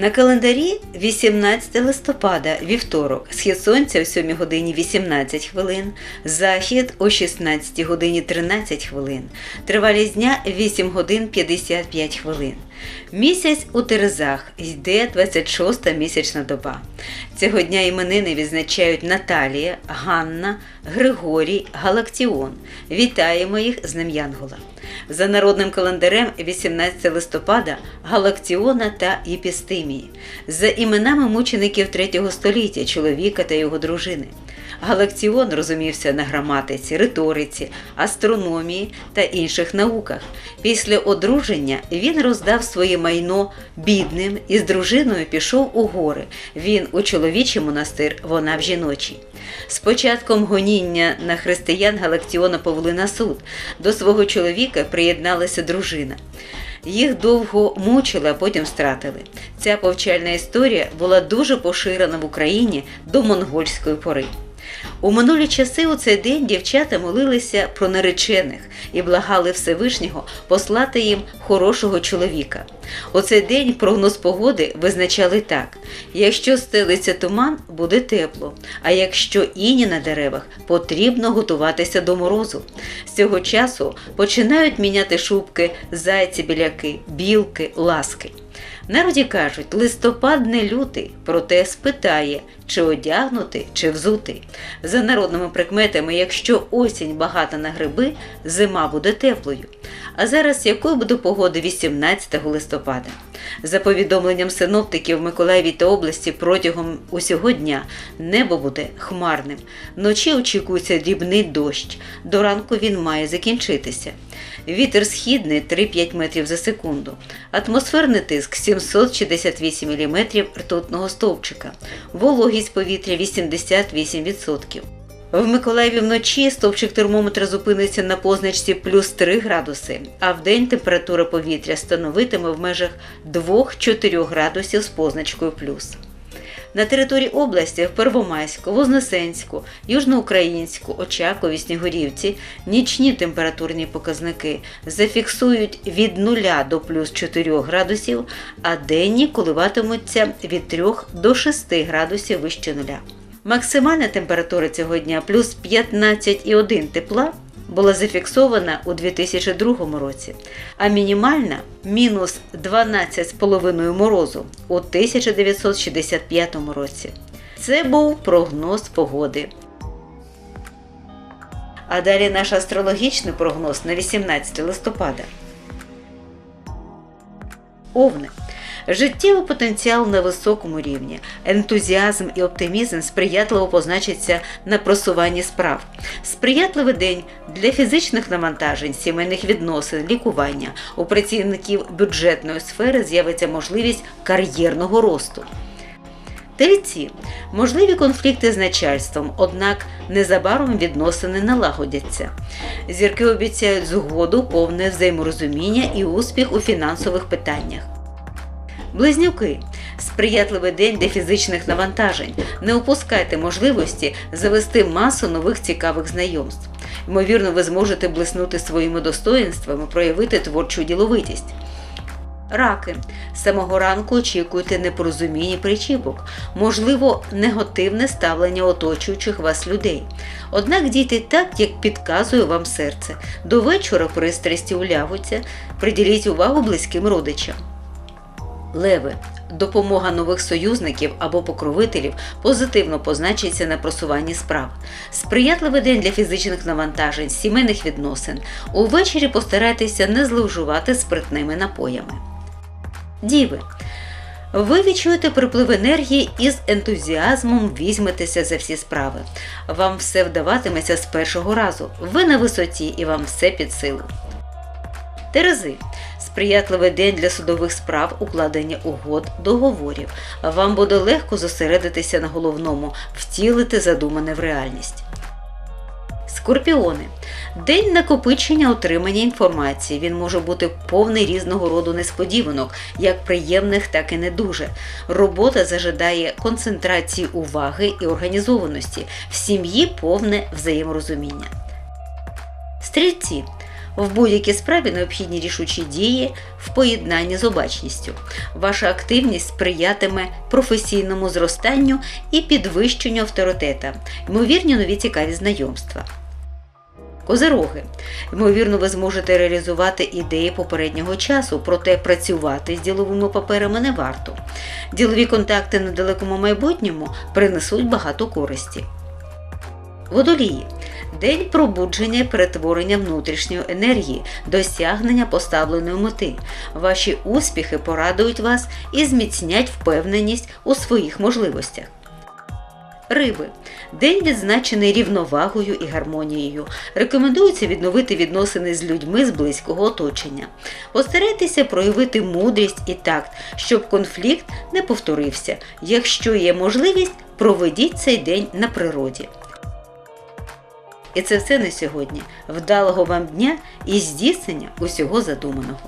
На календарі 18 листопада, вівторок, схід сонця о 7 годині 18 хвилин, захід о 16 годині 13 хвилин, тривалість дня 8 годин 55 хвилин. Місяць у Терезах йде 26-та місячна доба. Цього дня іменини відзначають Наталія, Ганна, Григорій, Галактіон. Вітаємо їх з ним Янгола. За народним календарем 18 листопада Галактіона та Єпістимії. За іменами мучеників 3 століття, чоловіка та його дружини. Галактіон розумівся на граматиці, риториці, астрономії та інших науках. Після одруження він роздав своє майно бідним і з дружиною пішов у гори. Він у чоловічий монастир, вона в жіночий. З початком гоніння на християн Галактіона повели на суд. До свого чоловіка приєдналася дружина. Їх довго мучили, а потім стратили. Ця повчальна історія була дуже поширена в Україні до монгольської пори. У минулі часи у цей день дівчата молилися про наречених і благали Всевишнього послати їм хорошого чоловіка. У цей день прогноз погоди визначали так: якщо стелиться туман, буде тепло, а якщо іні на деревах, потрібно готуватися до морозу. З цього часу починають міняти шубки, зайці, біляки, білки, ласки. Народі кажуть, листопад не лютий, проте спитає, чи одягнути, чи взути. За народними прикметами, якщо осінь багата на гриби, зима буде теплою. А зараз якою буде погода 18 листопада? За повідомленням синоптиків в Миколаєві та області протягом усього дня небо буде хмарним. Вночі очікується дрібний дощ. До ранку він має закінчитися. Вітер східний 3-5 метрів за секунду. Атмосферний тиск 768 мм ртутного стовпчика. Вологість повітря 88%. В Миколаєві вночі стовпчик термометра зупиниться на позначці плюс 3 градуси, а в день температура повітря становитиме в межах 2-4 градусів з позначкою плюс. На території області в Первомайську, Вознесенську, Южноукраїнську, Очакові, Снігурівці нічні температурні показники зафіксують від 0 до плюс 4 градусів, а денні коливатимуться від 3 до 6 градусів вище нуля. Максимальна температура цього дня плюс 15,1 тепла була зафіксована у 2002 році, а мінімальна мінус 12,5 морозу у 1965 році. Це був прогноз погоди. А далі наш астрологічний прогноз на 18 листопада. Овни. Життєвий потенціал на високому рівні, ентузіазм і оптимізм сприятливо позначаться на просуванні справ. Сприятливий день для фізичних навантажень, сімейних відносин, лікування. У працівників бюджетної сфери з'явиться можливість кар'єрного росту. Тельці можливі конфлікти з начальством, однак незабаром відносини налагодяться. Зірки обіцяють згоду, повне взаєморозуміння і успіх у фінансових питаннях. Близнюки сприятливий день для фізичних навантажень. Не упускайте можливості завести масу нових цікавих знайомств. Ймовірно, ви зможете блиснути своїми достоїнствами, проявити творчу діловитість. Раки. Самого ранку очікуйте непорозуміння причіпок, можливо, негативне ставлення оточуючих вас людей. Однак дійте так, як підказує вам серце. До вечора пристрасті улявуться, приділіть увагу близьким родичам. Леви. Допомога нових союзників або покровителів позитивно позначиться на просуванні справ. Сприятливий день для фізичних навантажень, сімейних відносин. Увечері постарайтеся не зловживати спиртними напоями. Діви. Ви відчуєте приплив енергії і з ентузіазмом візьметеся за всі справи. Вам все вдаватиметься з першого разу. Ви на висоті і вам все під силу. Терези сприятливий день для судових справ, укладення угод, договорів. Вам буде легко зосередитися на головному, втілити задумане в реальність. Скорпіони. День накопичення отримання інформації. Він може бути повний різного роду несподіванок, як приємних, так і не дуже. Робота зажидає концентрації уваги і організованості. В сім'ї повне взаєморозуміння. Стрільці. В будь-якій справі необхідні рішучі дії в поєднанні з обачністю. Ваша активність сприятиме професійному зростанню і підвищенню авторитета, ймовірні нові цікаві знайомства. Козироги. Ймовірно, ви зможете реалізувати ідеї попереднього часу, проте працювати з діловими паперами не варто. Ділові контакти на далекому майбутньому принесуть багато користі. Водолії. День пробудження і перетворення внутрішньої енергії, досягнення поставленої мети. Ваші успіхи порадують вас і зміцнять впевненість у своїх можливостях. Риби. День відзначений рівновагою і гармонією. Рекомендується відновити відносини з людьми з близького оточення. Постарайтеся проявити мудрість і такт, щоб конфлікт не повторився. Якщо є можливість, проведіть цей день на природі. І це все на сьогодні. Вдалого вам дня і здійснення усього задуманого.